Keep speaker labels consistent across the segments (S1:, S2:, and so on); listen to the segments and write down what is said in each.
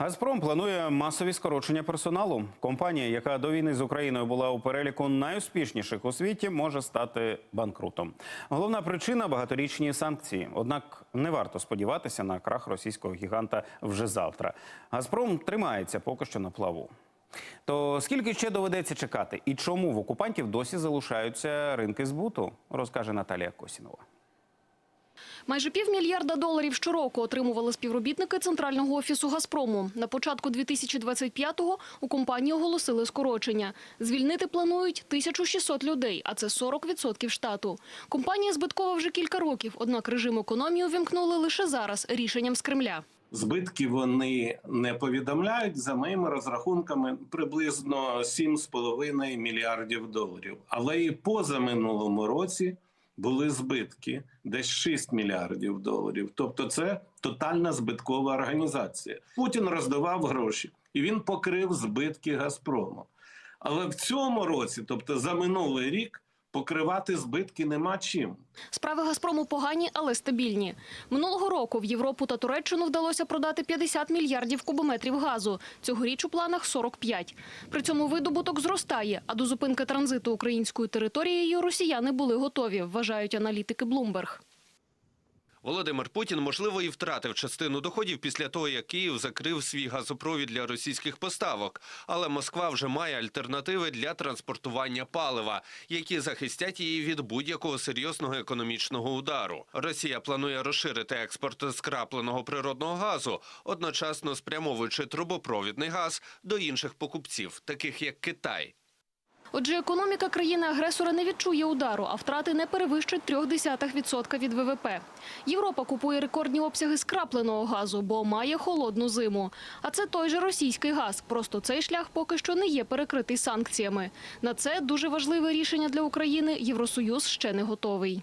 S1: Газпром планує масові скорочення персоналу. Компанія, яка до війни з Україною була у переліку найуспішніших у світі, може стати банкрутом. Головна причина багаторічні санкції. Однак не варто сподіватися на крах російського гіганта вже завтра. Газпром тримається поки що на плаву. То скільки ще доведеться чекати, і чому в окупантів досі залишаються ринки збуту, розкаже Наталія Косінова.
S2: Майже півмільярда доларів щороку отримували співробітники центрального офісу «Газпрому». На початку 2025-го у компанії оголосили скорочення. Звільнити планують 1600 людей, а це 40% штату. Компанія збиткова вже кілька років, однак режим економії увімкнули лише зараз рішенням з Кремля.
S3: Збитки вони не повідомляють за моїми розрахунками приблизно 7,5 мільярдів доларів. Але і позаминулому році були збитки десь 6 мільярдів доларів. Тобто, це тотальна збиткова організація. Путін роздавав гроші і він покрив збитки Газпрому. Але в цьому році, тобто за минулий рік, покривати збитки нема чим.
S2: Справи «Газпрому» погані, але стабільні. Минулого року в Європу та Туреччину вдалося продати 50 мільярдів кубометрів газу. Цьогоріч у планах 45. При цьому видобуток зростає, а до зупинки транзиту українською територією росіяни були готові, вважають аналітики Bloomberg.
S4: Володимир Путін, можливо, і втратив частину доходів після того, як Київ закрив свій газопровід для російських поставок. Але Москва вже має альтернативи для транспортування палива, які захистять її від будь-якого серйозного економічного удару. Росія планує розширити експорт скрапленого природного газу, одночасно спрямовуючи трубопровідний газ до інших покупців, таких як Китай.
S2: Отже, економіка країни-агресора не відчує удару, а втрати не перевищать 0,3% від ВВП. Європа купує рекордні обсяги скрапленого газу, бо має холодну зиму. А це той же російський газ. Просто цей шлях поки що не є перекритий санкціями. На це дуже важливе рішення для України. Євросоюз ще не готовий.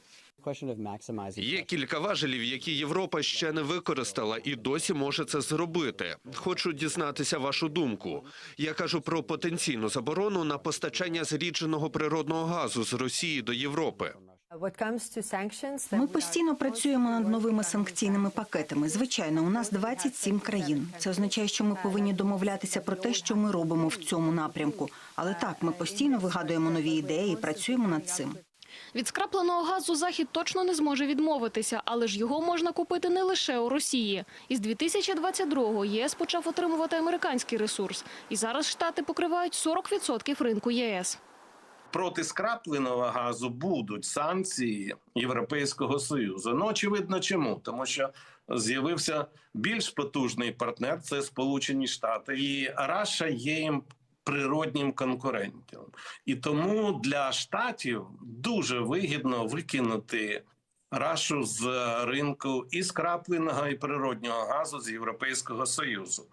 S4: Є кілька важелів, які Європа ще не використала і досі може це зробити. Хочу дізнатися вашу думку. Я кажу про потенційну заборону на постачання зрідженого природного газу з Росії до Європи.
S5: Ми постійно працюємо над новими санкційними пакетами. Звичайно, у нас 27 країн. Це означає, що ми повинні домовлятися про те, що ми робимо в цьому напрямку. Але так, ми постійно вигадуємо нові ідеї і працюємо над цим.
S2: Від скрапленого газу Захід точно не зможе відмовитися, але ж його можна купити не лише у Росії. Із 2022-го єС почав отримувати американський ресурс. І зараз Штати покривають 40% ринку ЄС.
S3: проти скрапленого газу будуть санкції Європейського союзу. Ну очевидно, чому тому, що з'явився більш потужний партнер це Сполучені Штати, і Раша є їм природнім конкурентом. І тому для штатів дуже вигідно викинути. Рашу з ринку і скрапленого, і природнього газу з Європейського союзу.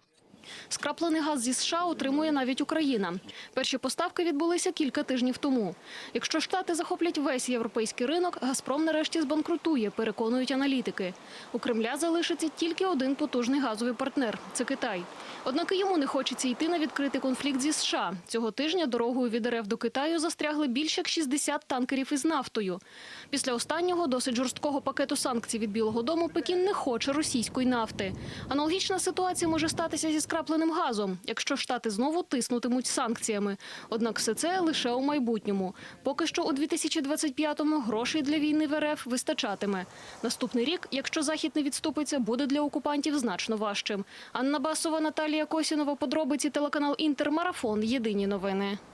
S2: Скраплений газ зі США отримує навіть Україна. Перші поставки відбулися кілька тижнів тому. Якщо Штати захоплять весь європейський ринок, Газпром нарешті збанкрутує, переконують аналітики. У Кремля залишиться тільки один потужний газовий партнер – це Китай. Однак йому не хочеться йти на відкритий конфлікт зі США. Цього тижня дорогою від РФ до Китаю застрягли більше як 60 танкерів із нафтою. Після останнього досить жорсткого пакету санкцій від Білого Дому Пекін не хоче російської нафти. Аналогічна ситуація може статися зі скрапленим газом, якщо Штати знову тиснутимуть санкціями. Однак все це лише у майбутньому. Поки що у 2025-му грошей для війни в РФ вистачатиме. Наступний рік, якщо Захід не відступиться, буде для окупантів значно важчим. Анна Басова, Наталія Косінова, подробиці телеканал Інтермарафон. Єдині новини.